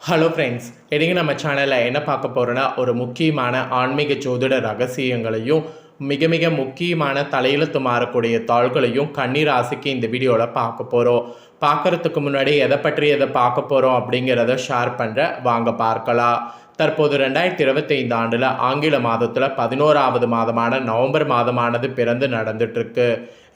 Hello friends இன்றைக்கி நம்ம சேனலில் என்ன பார்க்க போகிறோன்னா ஒரு முக்கியமான ஆன்மீக ஜோதிட ரகசியங்களையும் மிக மிக முக்கியமான தலையெழுத்து மாறக்கூடிய தாள்களையும் கண்ணீர் ராசிக்கு இந்த வீடியோவில் பார்க்க போகிறோம் பார்க்குறதுக்கு முன்னாடி எதை பற்றி எதை பார்க்க போகிறோம் அப்படிங்கிறத ஷேர் பண்ணுற வாங்க பார்க்கலாம். தற்போது ரெண்டாயிரத்தி இருபத்தைந்து ஆண்டில் ஆங்கில மாதத்தில் பதினோராவது மாதமான நவம்பர் மாதமானது பிறந்து நடந்துட்டுருக்கு.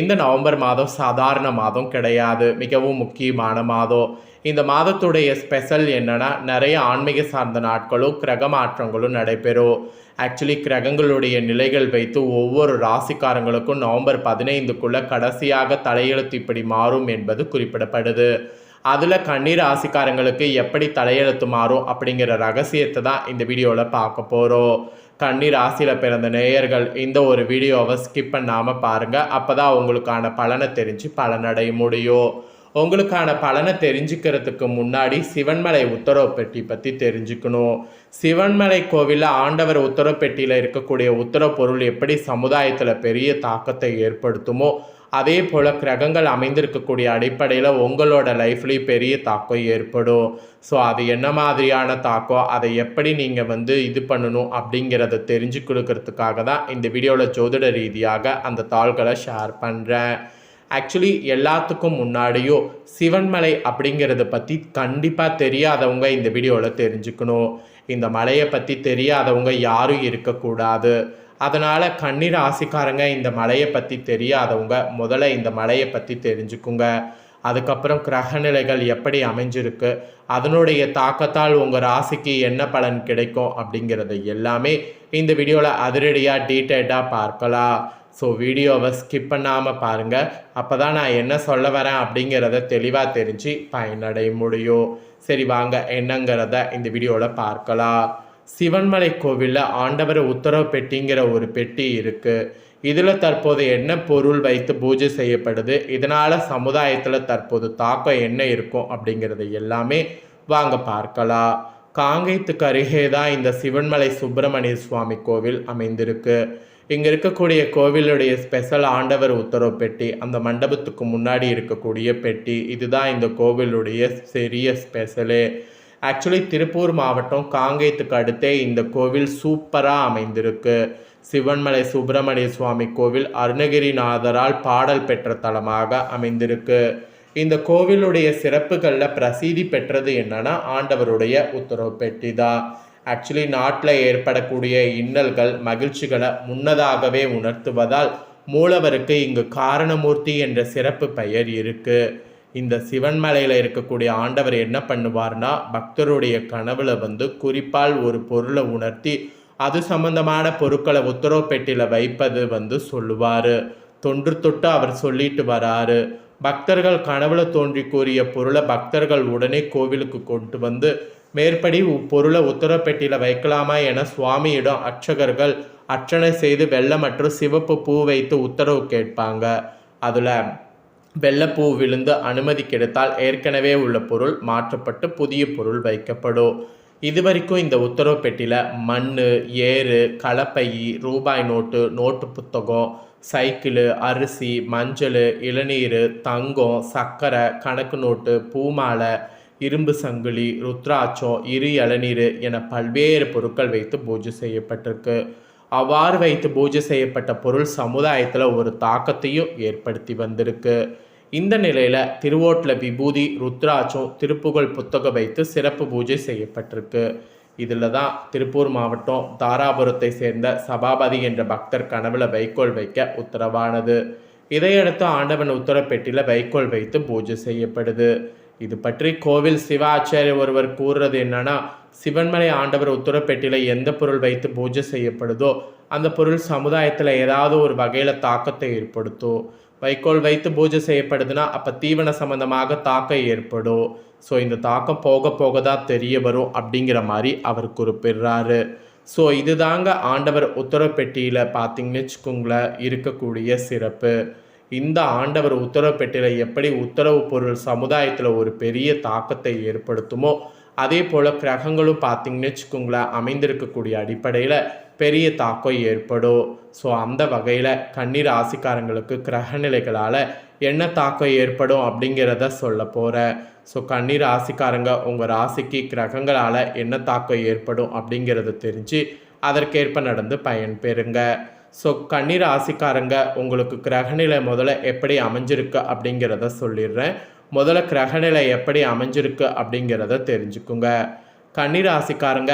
இந்த நவம்பர் மாதம் சாதாரண மாதம் கிடையாது. மிகவும் முக்கியமான மாதம். இந்த மாதத்துடைய ஸ்பெஷல் என்னன்னா நிறைய ஆன்மீக சார்ந்த நாட்களும் கிரக மாற்றங்களும் நடைபெறும். ஆக்சுவலி கிரகங்களுடைய நிலைகள் வைத்து ஒவ்வொரு ராசிக்காரங்களுக்கும் நவம்பர் பதினைந்துக்குள்ள கடைசியாக தலையெழுத்து இப்படி மாறும் என்பது குறிப்பிடப்படுது. அதில் கண்ணீர் ராசிக்காரங்களுக்கு எப்படி தலையெழுத்து மாறும் அப்படிங்கிற ரகசியத்தை தான் இந்த வீடியோவில் பார்க்க போகிறோம் கண்ணீர் ராசியில் பிறந்த நேயர்கள் இந்த ஒரு வீடியோவை ஸ்கிப் பண்ணாமல் பாருங்கள் அப்போ தான் உங்களுக்கான பலனை தெரிஞ்சு பலனடைய முடியும். உங்களுக்கான பலனை தெரிஞ்சுக்கிறதுக்கு முன்னாடி சிவன்மலை உத்தரவு பெட்டி பற்றி தெரிஞ்சுக்கணும். சிவன்மலை கோவிலில் ஆண்டவர் உத்தரவு பெட்டியில் இருக்கக்கூடிய உத்தரவு பொருள் எப்படி சமுதாயத்தில் பெரிய தாக்கத்தை ஏற்படுத்துமோ அதே போல் கிரகங்கள் அமைந்திருக்கக்கூடிய அடிப்படையில் உங்களோட லைஃப்லேயும் பெரிய தாக்கம் ஏற்படும். ஸோ அது என்ன மாதிரியான தாக்கம் அதை எப்படி நீங்கள் வந்து இது பண்ணணும் அப்படிங்கிறத தெரிஞ்சு கொடுக்கறதுக்காக தான் இந்த வீடியோவில் ஜோதிட ரீதியாக அந்த தாள்களை ஷேர் பண்ணுறேன் ஆக்சுவலி எல்லாத்துக்கும் முன்னாடியும் சிவன்மலை அப்படிங்கிறத பற்றி கண்டிப்பாக தெரியாதவங்க இந்த வீடியோவில் தெரிஞ்சுக்கணும். இந்த மலையை பற்றி தெரியாதவங்க யாரும் இருக்கக்கூடாது. அதனால் கண்ணீர் ஆசிக்காரங்க இந்த மலையை பற்றி தெரியாதவங்க முதல்ல இந்த மலையை பற்றி தெரிஞ்சுக்குங்க. அதுக்கப்புறம் கிரகநிலைகள் எப்படி அமைஞ்சிருக்கு அதனுடைய தாக்கத்தால் உங்கள் ராசிக்கு என்ன பலன் கிடைக்கும் அப்படிங்கிறத எல்லாமே இந்த வீடியோவில் அதிரடியாக டீட்டெயில்டாக பார்க்கலாம். ஸோ வீடியோவை ஸ்கிப் பண்ணாமல் பாருங்கள் அப்போ தான் நான் என்ன சொல்ல வரேன் அப்படிங்கிறத தெளிவாக தெரிஞ்சு பயனடைய முடியும். சரி வாங்க என்னங்கிறத இந்த வீடியோவில் பார்க்கலாம். சிவன்மலை கோவிலில் ஆண்டவர் உத்தரவு பெட்டிங்கிற ஒரு பெட்டி இருக்குது இதில் தற்போது என்ன பொருள் வைத்து பூஜை செய்யப்படுது? இதனால் சமுதாயத்தில் தற்போது தாக்கம் என்ன இருக்கும் அப்படிங்கிறது எல்லாமே வாங்க பார்க்கலாம். காங்கேயத்துக்கு அருகே தான் இந்த சிவன்மலை சுப்பிரமணிய சுவாமி கோவில் அமைந்திருக்கு. இங்கே இருக்கக்கூடிய கோவிலுடைய ஸ்பெஷல் ஆண்டவர் உத்தரவு பெட்டி அந்த மண்டபத்துக்கு முன்னாடி இருக்கக்கூடிய பெட்டி இதுதான் இந்த கோவிலுடைய பெரிய ஸ்பெஷலு. ஆக்சுவலி திருப்பூர் மாவட்டம் காங்கேயத்துக்கு அடுத்தே இந்த கோவில் சூப்பராக அமைந்திருக்கு. சிவன்மலை சுப்பிரமணிய சுவாமி கோவில் அருணகிரிநாதரால் பாடல் பெற்ற தலமாக அமைந்திருக்கு. இந்த கோவிலுடைய சிறப்புகளில் பிரசித்தி பெற்றது என்னன்னா ஆண்டவருடைய உத்தரவு பெட்டி தான் ஆக்சுவலி நாட்டில் ஏற்படக்கூடிய இன்னல்கள் மகிழ்ச்சிகளை முன்னதாகவே உணர்த்துவதால் மூலவருக்கு இங்கு காரணமூர்த்தி என்ற சிறப்பு பெயர் இருக்குது இந்த சிவன்மலையில் இருக்கக்கூடிய ஆண்டவர் என்ன பண்ணுவார்னா பக்தருடைய கனவுல வந்து குறிப்பால் ஒரு பொருளை உணர்த்தி அது சம்பந்தமான பொருட்களை உத்தரவு பெட்டியில் வைப்பது வந்து சொல்லுவார். தொன்று தொட்டு அவர் சொல்லிட்டு வராரு. பக்தர்கள் கனவுல தோன்றி கூறிய பொருளை பக்தர்கள் உடனே கோவிலுக்கு கொண்டு வந்து மேற்படி பொருளை உத்தரப்பெட்டியில் வைக்கலாமா என சுவாமியிடம் அர்ச்சகர்கள் அர்ச்சனை செய்து வெள்ளை மற்றும் சிவப்பு பூ வைத்து உத்தரவு கேட்பாங்க. அதில் வெள்ளைப்பூ விழுந்து அனுமதி கிடைத்தால் ஏற்கனவே உள்ள பொருள் மாற்றப்பட்டு புதிய பொருள் வைக்கப்படும். இது வரைக்கும் இந்த உத்தரவு பெட்டியில் மண் ஏறு கலப்பை ரூபாய் நோட்டு நோட்டு புத்தகம் சைக்கிள் அரிசி மஞ்சள் இளநீர் தங்கம் சர்க்கரை கணக்கு நோட்டு பூமாலை இரும்பு சங்கிலி ருத்ராட்சம் இரு இளநீர் என பல்வேறு பொருட்கள் வைத்து பூஜை செய்யப்பட்டிருக்கு. அவ்வாறு வைத்து பூஜை செய்யப்பட்ட பொருள் சமுதாயத்தில் ஒரு தாக்கத்தையும் ஏற்படுத்தி வந்திருக்கு. இந்த நிலையில் திருவோட்டில் விபூதி ருத்ராட்சம் திருப்புகழ் புத்தகம் வைத்து சிறப்பு பூஜை செய்யப்பட்டிருக்கு. இதில் தான் திருப்பூர் மாவட்டம் தாராபுரத்தை சேர்ந்த சபாபதி என்ற பக்தர் கனவுல வைக்கோல் வைக்க உத்தரவானது. இதையடுத்து ஆண்டவன் உத்தரப்பெட்டியில் வைக்கோல் வைத்து பூஜை செய்யப்படுது. இது பற்றி கோவில் சிவாச்சாரிய ஒருவர் கூறுறது என்னன்னா சிவன்மலை ஆண்டவர் உத்தரப்பெட்டியில் எந்த பொருள் வைத்து பூஜை செய்யப்படுதோ அந்த பொருள் சமுதாயத்தில் ஏதாவது ஒரு வகையில் தாக்கத்தை ஏற்படுத்தும். வைக்கோல் வைத்து பூஜை செய்யப்படுதுன்னா அப்போ தீவன சம்பந்தமாக தாக்கம் ஏற்படும். ஸோ இந்த தாக்கம் போக போக தான் தெரிய வரும் அப்படிங்கிற மாதிரி அவர் குறிப்பிடுறாரு. ஸோ இதுதாங்க ஆண்டவர் உத்தரப்பெட்டியில் பார்த்தீங்கன்னு வச்சுக்கோங்களேன் இருக்கக்கூடிய சிறப்பு. இந்த ஆண்டவர் உத்தரவு பெட்டியில் எப்படி உத்தரவு பொருள் சமுதாயத்தில் ஒரு பெரிய தாக்கத்தை ஏற்படுத்துமோ அதே போல் கிரகங்களும் பார்த்தீங்கன்னு வச்சுக்கோங்களேன் அமைந்திருக்கக்கூடிய அடிப்படையில் பெரிய தாக்கம் ஏற்படும். ஸோ அந்த வகையில் கண்ணீர் ராசிக்காரங்களுக்கு கிரகநிலைகளால் என்ன தாக்கம் ஏற்படும் அப்படிங்கிறத சொல்ல போகிறேன் ஸோ கண்ணீர் ராசிக்காரங்க உங்கள் ராசிக்கு கிரகங்களால் என்ன தாக்கம் ஏற்படும் அப்படிங்கிறத தெரிஞ்சு அதற்கேற்ப நடந்து பயன் பெறுங்க. ஸோ கண்ணீர் ராசிக்காரங்க உங்களுக்கு கிரகநிலை முதல்ல எப்படி அமைஞ்சிருக்கு அப்படிங்கிறத சொல்லிடுறேன். முதல்ல கிரகநிலை எப்படி அமைஞ்சிருக்கு அப்படிங்கிறத தெரிஞ்சுக்குங்க. கன்னி ராசிக்காரங்க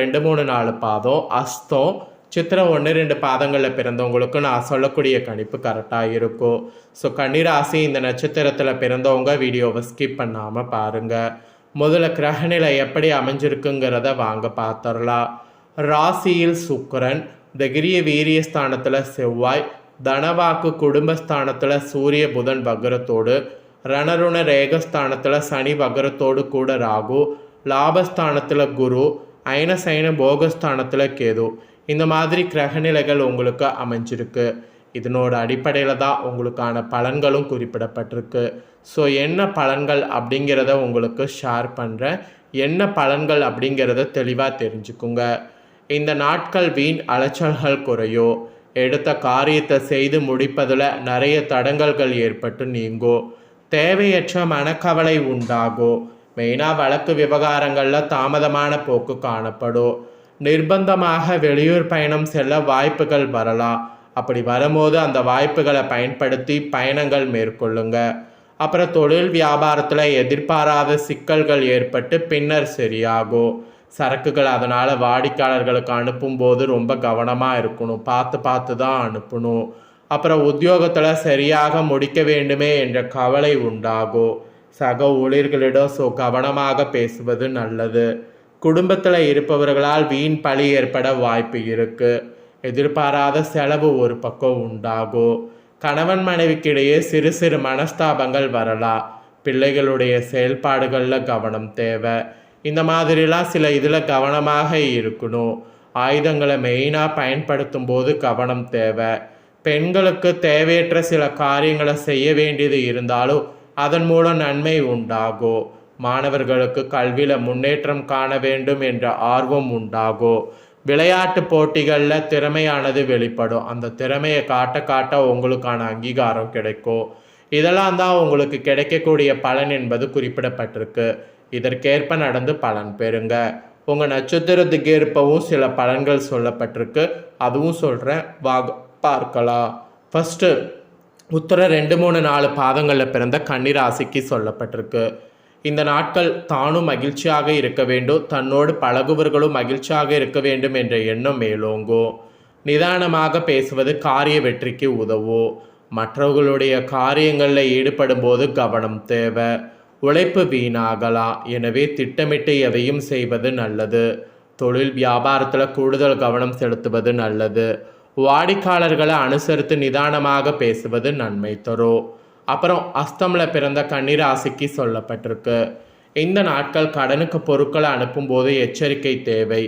ரெண்டு மூணு நாலு பாதம் அஸ்தம் சித்திரம் ஒன்று ரெண்டு பாதங்களில் பிறந்தவங்களுக்கு நான் சொல்லக்கூடிய கணிப்பு கரெக்டாக இருக்கும். ஸோ கன்னிராசி இந்த நட்சத்திரத்தில் பிறந்தவங்க வீடியோவை ஸ்கிப் பண்ணாமல் பாருங்கள் முதல்ல கிரகநிலை எப்படி அமைஞ்சிருக்குங்கிறத வாங்க பார்த்துடலாம் ராசியில் சுக்கரன் தகிரிய வீரிய ஸ்தானத்தில் செவ்வாய் தனவாக்கு குடும்பஸ்தானத்தில் சூரிய புதன் பக்ரத்தோடு ரணருண ரேகஸ்தானத்தில் சனி வகரத்தோடு கூட ராகு லாபஸ்தானத்தில் குரு அயனசைன போகஸ்தானத்தில் கேது. இந்த மாதிரி கிரகநிலைகள் உங்களுக்கு அமைஞ்சிருக்கு. இதனோட அடிப்படையில் தான் உங்களுக்கான பலன்களும் குறிப்பிடப்பட்டிருக்கு. ஸோ என்ன பலன்கள் அப்படிங்கிறத உங்களுக்கு ஷேர் பண்ணுறேன் என்ன பலன்கள் அப்படிங்கிறத தெளிவாக தெரிஞ்சுக்குங்க. இந்த நாட்கள் வீண் அலைச்சல்கள் குறையோ எடுத்த காரியத்தை செய்து முடிப்பதில் நிறைய தடங்கல்கள் ஏற்பட்டு நீங்கோ. தேவையற்ற மனக்கவலை உண்டாகும் மெயினாக வழக்கு விவகாரங்களில் தாமதமான போக்கு காணப்படும் நிர்பந்தமாக வெளியூர் பயணம் செல்ல வாய்ப்புகள் வரலாம் அப்படி வரும்போது அந்த வாய்ப்புகளை பயன்படுத்தி பயணங்கள் மேற்கொள்ளுங்க. அப்புறம் தொழில் வியாபாரத்தில் எதிர்பாராத சிக்கல்கள் ஏற்பட்டு பின்னர் சரியாகும் சரக்குகள் அதனால் வாடிக்கையாளர்களுக்கு அனுப்பும்போது ரொம்ப கவனமாக இருக்கணும். பார்த்து பார்த்து தான் அனுப்பணும். அப்புறம் உத்தியோகத்தில் சரியாக முடிக்க வேண்டுமே என்ற கவலை உண்டாகும் சக ஊழியர்களிடம் ஸோ கவனமாக பேசுவது நல்லது. குடும்பத்தில் இருப்பவர்களால் வீண் பழி ஏற்பட வாய்ப்பு இருக்குது எதிர்பாராத செலவு ஒரு பக்கம் உண்டாகும் கணவன் மனைவிக்கிடையே சிறு சிறு மனஸ்தாபங்கள் வரலாம் பிள்ளைகளுடைய செயல்பாடுகளில் கவனம் தேவை. இந்த மாதிரிலாம் சில இதில் கவனமாக இருக்கணும். ஆயுதங்களை மெயினாக பயன்படுத்தும் போது கவனம் தேவை. பெண்களுக்கு தேவையற்ற சில காரியங்களை செய்ய வேண்டியது இருந்தாலும் அதன் மூலம் நன்மை உண்டாகும் மாணவர்களுக்கு கல்வியில் முன்னேற்றம் காண வேண்டும் என்ற ஆர்வம் உண்டாகும் விளையாட்டு போட்டிகளில் திறமையானது வெளிப்படும். அந்த திறமையை காட்ட காட்ட உங்களுக்கான அங்கீகாரம் கிடைக்கும் இதெல்லாம் தான் உங்களுக்கு கிடைக்கக்கூடிய பலன் என்பது குறிப்பிடப்பட்டிருக்கு. இதற்கேற்ப நடந்து பலன் பெறுங்க. உங்கள் நட்சத்திரத்துக்கு ஏற்பவும் சில பலன்கள் சொல்லப்பட்டிருக்கு. அதுவும் சொல்கிறேன் வாக பார்க்கலாம். ஃபஸ்ட்டு உத்தர ரெண்டு மூணு நாலு பாதங்களில் பிறந்த கன்னிராசிக்கு சொல்லப்பட்டிருக்கு. இந்த நாட்கள் தானும் மகிழ்ச்சியாக இருக்க வேண்டும். தன்னோடு பழகுவர்களும் மகிழ்ச்சியாக இருக்க வேண்டும் என்ற எண்ணம் மேலோங்கும். நிதானமாக பேசுவது காரிய வெற்றிக்கு உதவும். மற்றவர்களுடைய காரியங்களில் ஈடுபடும் போது கவனம் தேவை. உழைப்பு வீணாகலாம். எனவே திட்டமிட்டு எதையும் செய்வது நல்லது. தொழில் வியாபாரத்தில் கூடுதல் கவனம் செலுத்துவது நல்லது. வாடிக்கையாளர்களை அனுசரித்து நிதானமாக பேசுவது நன்மை தரும் அப்புறம் அஸ்தமில் பிறந்த கன்னிராசிக்கு சொல்லப்பட்டிருக்கு. இந்த நாட்கள் கடனுக்கு பொருட்களை அனுப்பும்போது எச்சரிக்கை தேவை.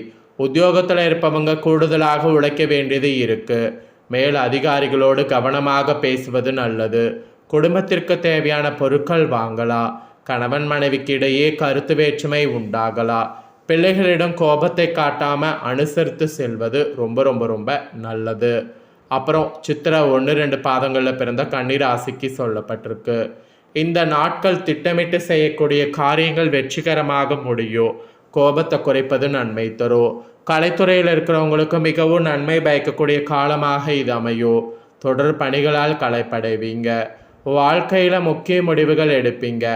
உத்தியோகத்தில் இருப்பவங்க கூடுதலாக உழைக்க வேண்டியது இருக்குது மேல் அதிகாரிகளோடு கவனமாக பேசுவது நல்லது. குடும்பத்திற்கு தேவையான பொருட்கள் வாங்கலாம் கணவன் மனைவிக்கு இடையே கருத்து வேற்றுமை உண்டாகலாம் பிள்ளைகளிடம் கோபத்தை காட்டாமல் அனுசரித்து செல்வது ரொம்ப ரொம்ப ரொம்ப நல்லது. அப்புறம் சித்திரை ஒன்று ரெண்டு பாதங்களில் பிறந்த கன்னிராசிக்கு சொல்லப்பட்டிருக்கு. இந்த நாட்கள் திட்டமிட்டு செய்யக்கூடிய காரியங்கள் வெற்றிகரமாக முடியும் கோபத்தை குறைப்பது நன்மை தரும் கலைத்துறையில் இருக்கிறவங்களுக்கு மிகவும் நன்மை பயக்கக்கூடிய காலமாக இது அமையும் தொடர் பணிகளால் களைப்படைவீங்க. வாழ்க்கையில் முக்கிய முடிவுகள் எடுப்பீங்க.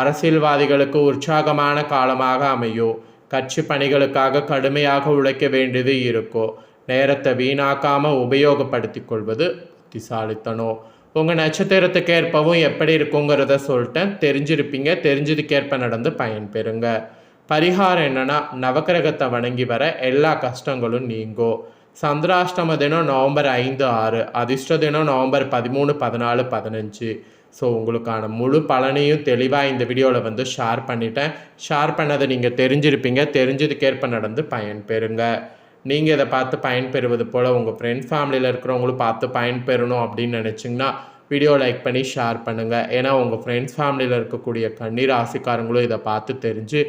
அரசியல்வாதிகளுக்கு உற்சாகமான காலமாக அமையும் கட்சி பணிகளுக்காக கடுமையாக உழைக்க வேண்டியது இருக்கும் நேரத்தை வீணாக்காமல் உபயோகப்படுத்தி கொள்வது புத்திசாலித்தனம் உங்கள் நட்சத்திரத்துக்கு ஏற்பவும் எப்படி இருக்குங்கிறத சொல்லிட்டேன். தெரிஞ்சிருப்பீங்க. தெரிஞ்சதுக்கேற்ப நடந்து பயன்பெறுங்க. பரிகாரம் என்னென்னா நவக்கிரகத்தை வணங்கி வர எல்லா கஷ்டங்களும் நீங்கும் சந்திராஷ்டம தினம் நவம்பர் ஐந்து ஆறு அதிர்ஷ்ட தினம் நவம்பர் பதிமூணு பதினாலு பதினஞ்சு. ஸோ உங்களுக்கான முழு பலனையும் தெளிவாக இந்த வீடியோவில் வந்து ஷேர் பண்ணிட்டேன். ஷேர் பண்ணதை நீங்கள் தெரிஞ்சிருப்பீங்க. தெரிஞ்சதுக்கேற்ப நடந்து பயன்பெறுங்க. நீங்கள் இதை பார்த்து பயன்பெறுவது போல் உங்கள் ஃப்ரெண்ட்ஸ் ஃபேமிலியில் இருக்கிறவங்களும் பார்த்து பயன்பெறணும் அப்படின்னு நினச்சிங்கன்னா வீடியோ லைக் பண்ணி ஷேர் பண்ணுங்கள் ஏன்னா உங்கள் ஃப்ரெண்ட்ஸ் ஃபேமிலியில் இருக்கக்கூடிய கண்ணீர் ஆசைக்காரங்களும் இதை பார்த்து தெரிஞ்சு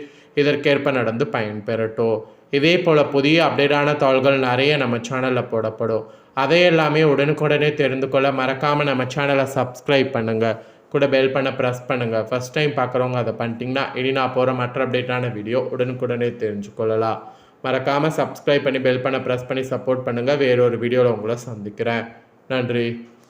இதற்கேற்ப நடந்து பயன்பெறட்டும். இதே போல் புதிய அப்டேட்டான தாள்கள் நிறைய நம்ம சேனலில் போடப்படும். அதை எல்லாமே உடனுக்குடனே தெரிந்து கொள்ள மறக்காமல் நம்ம சேனலை சப்ஸ்கிரைப் பண்ணுங்கள் கூட பெல் பண்ண ப்ரெஸ் பண்ணுங்கள் ஃபஸ்ட் டைம் பார்க்குறவங்க அதை பண்ணிட்டீங்கன்னா இனி நான் போகிற மற்ற அப்டேட்டான வீடியோ உடனுக்குடனே தெரிஞ்சுக்கொள்ளலாம் மறக்காமல் சப்ஸ்கிரைப் பண்ணி பெல் பண்ண ப்ரெஸ் பண்ணி சப்போர்ட் பண்ணுங்கள் வேறொரு வீடியோவில் உங்களை சந்திக்கிறேன். நன்றி.